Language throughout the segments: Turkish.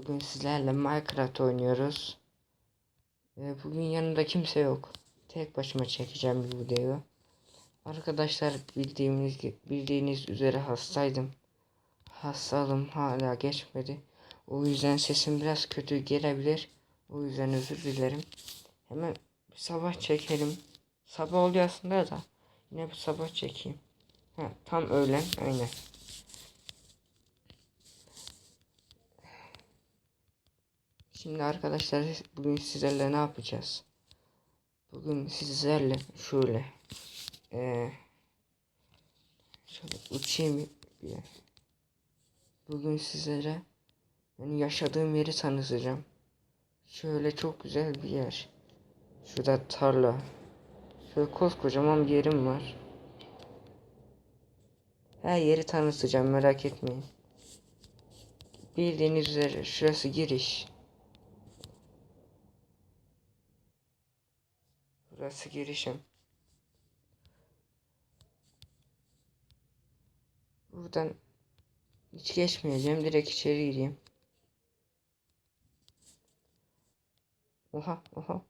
Bugün sizlerle Minecraft oynuyoruz. Ee, bugün yanımda kimse yok. Tek başıma çekeceğim bu videoyu. Arkadaşlar bildiğimiz bildiğiniz üzere hastaydım. Hastalığım hala geçmedi. O yüzden sesim biraz kötü gelebilir. O yüzden özür dilerim. Hemen bir sabah çekelim. Sabah oluyor aslında da. Yine bir sabah çekeyim. Ha, tam öğlen aynen. Şimdi arkadaşlar bugün sizlerle ne yapacağız? Bugün sizlerle şöyle ee, şöyle uçayım bir Bugün sizlere yani yaşadığım yeri tanıtacağım. Şöyle çok güzel bir yer. Şurada tarla. Şöyle koskocaman bir yerim var. Her yeri tanıtacağım merak etmeyin. Bildiğiniz üzere şurası giriş. Burası girişim. Buradan hiç geçmeyeceğim. Direkt içeri gireyim. Oha oha.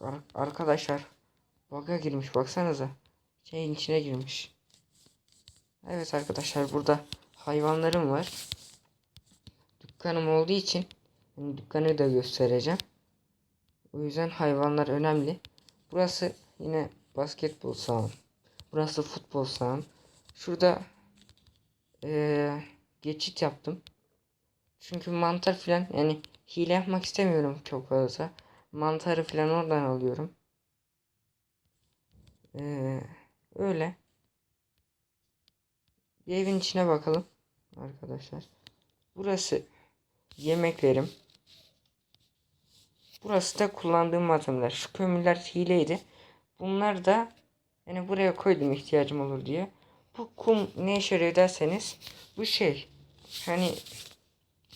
Ar arkadaşlar. Baga girmiş baksanıza. Şeyin içine girmiş. Evet arkadaşlar burada hayvanlarım var. Dükkanım olduğu için yani dükkanı da göstereceğim. O yüzden hayvanlar önemli. Burası yine basketbol saham. Burası futbol saham. Şurada ee, geçit yaptım. Çünkü mantar filan yani hile yapmak istemiyorum çok fazla. Mantarı filan oradan alıyorum. Ee, öyle. Bir evin içine bakalım arkadaşlar. Burası yemeklerim. Burası da kullandığım malzemeler. Şu kömürler hileydi. Bunlar da yani buraya koydum ihtiyacım olur diye. Bu kum ne işe yarıyor bu şey hani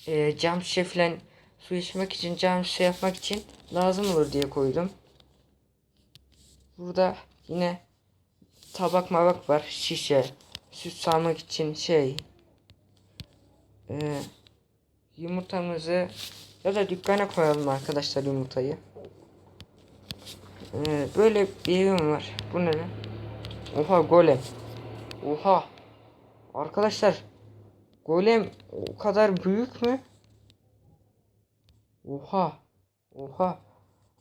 e, cam şişe falan su içmek için cam şişe yapmak için lazım olur diye koydum. Burada yine tabak mabak var şişe süt sağmak için şey e, yumurtamızı ya da dükkana koyalım arkadaşlar yumurtayı. Ee, böyle bir evim var. Bu ne? Oha golem. Oha. Arkadaşlar. Golem o kadar büyük mü? Oha. Oha.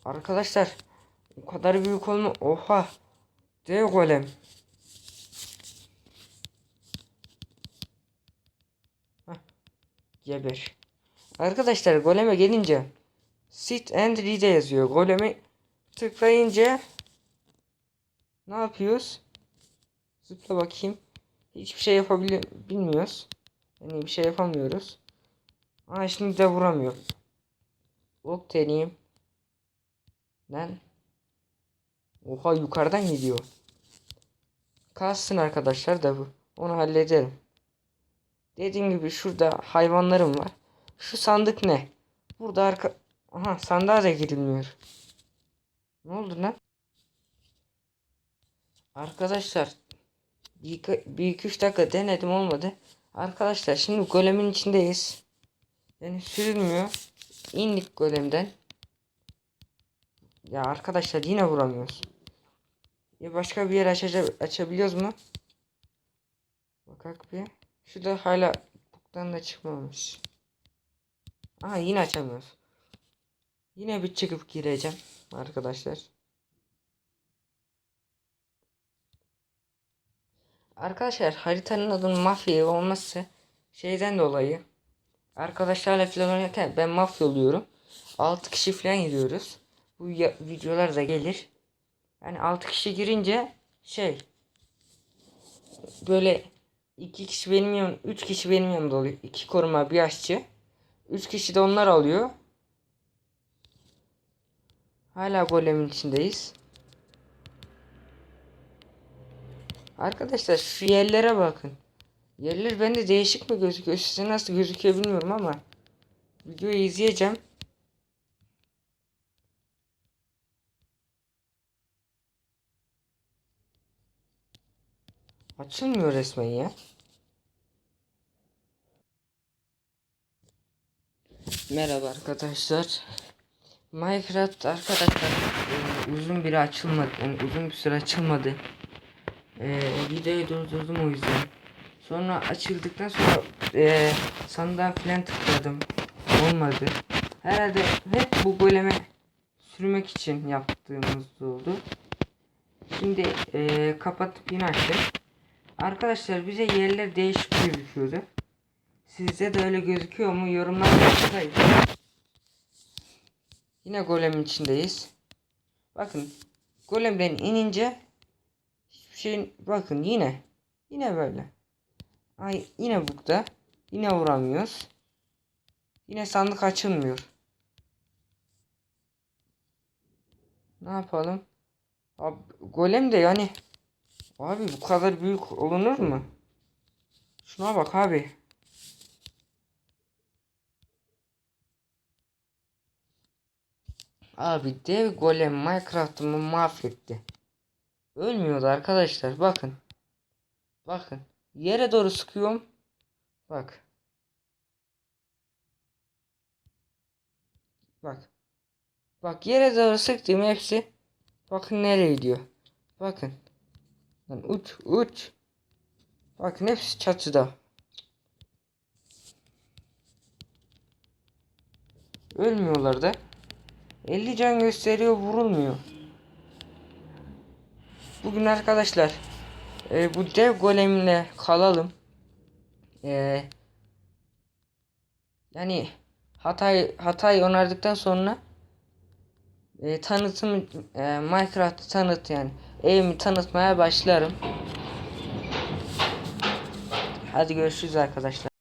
Arkadaşlar. O kadar büyük olma. Oha. Dev golem. Heh. Geber. Arkadaşlar goleme gelince sit and read'e yazıyor. Golemi tıklayınca ne yapıyoruz? Zıpla bakayım. Hiçbir şey yapabiliyor bilmiyoruz. Yani bir şey yapamıyoruz. Aa şimdi de vuramıyor. Ok deneyeyim. Lan. Oha yukarıdan gidiyor. Kalsın arkadaşlar da bu. Onu hallederim. Dediğim gibi şurada hayvanlarım var. Şu sandık ne? Burada arka... Aha sandığa da girilmiyor. Ne oldu lan? Arkadaşlar bir iki üç dakika denedim olmadı. Arkadaşlar şimdi golemin içindeyiz. Yani sürülmüyor. İndik golemden. Ya arkadaşlar yine vuramıyoruz. Ya başka bir yer açacak açabiliyoruz mu? Bakak bir. Şurada hala buktan da çıkmamış. Aha yine açamıyoruz. Yine bir çıkıp gireceğim arkadaşlar. Arkadaşlar haritanın adının mafya olması şeyden dolayı arkadaşlarla falan oynarken ben mafya oluyorum. 6 kişi falan giriyoruz. Bu videolar da gelir. Yani 6 kişi girince şey böyle 2 kişi benim yanım 3 kişi benim yanımda oluyor. 2 koruma bir aşçı. 3 kişi de onlar alıyor. Hala golemin içindeyiz. Arkadaşlar şu yerlere bakın. Yerler bende değişik mi gözüküyor? Size nasıl gözüküyor bilmiyorum ama videoyu izleyeceğim. Açılmıyor resmen ya. Merhaba arkadaşlar. Minecraft arkadaşlar e, uzun bir açılmadı. Yani uzun bir süre açılmadı. E, videoyu durdurdum o yüzden. Sonra açıldıktan sonra e, sandığa filan tıkladım. Olmadı. Herhalde hep bu goleme sürmek için yaptığımız oldu. Şimdi e, kapatıp yine açtık. Arkadaşlar bize yerler değişik gözüküyordu. Sizce de öyle gözüküyor mu? Yorumlarda yazmayın. Yine golemin içindeyiz. Bakın golemden inince hiçbir şeyin bakın yine yine böyle. Ay yine bukta. Yine vuramıyoruz. Yine sandık açılmıyor. Ne yapalım? Abi golem de yani abi bu kadar büyük olunur mu? Şuna bak abi. Abi dev golem Minecraft'ımı mahvetti. Ölmüyordu arkadaşlar bakın. Bakın. Yere doğru sıkıyorum. Bak. Bak. Bak yere doğru sıktım hepsi. Bakın nereye gidiyor. Bakın. Lan uç uç. Bakın hepsi çatıda. Ölmüyorlar da. 50 can gösteriyor vurulmuyor. Bugün arkadaşlar e, bu dev golemle kalalım. E, yani hatayı hatayı onardıktan sonra e, tanıtım e, Minecraft'ı tanıt yani evimi tanıtmaya başlarım. Hadi görüşürüz arkadaşlar.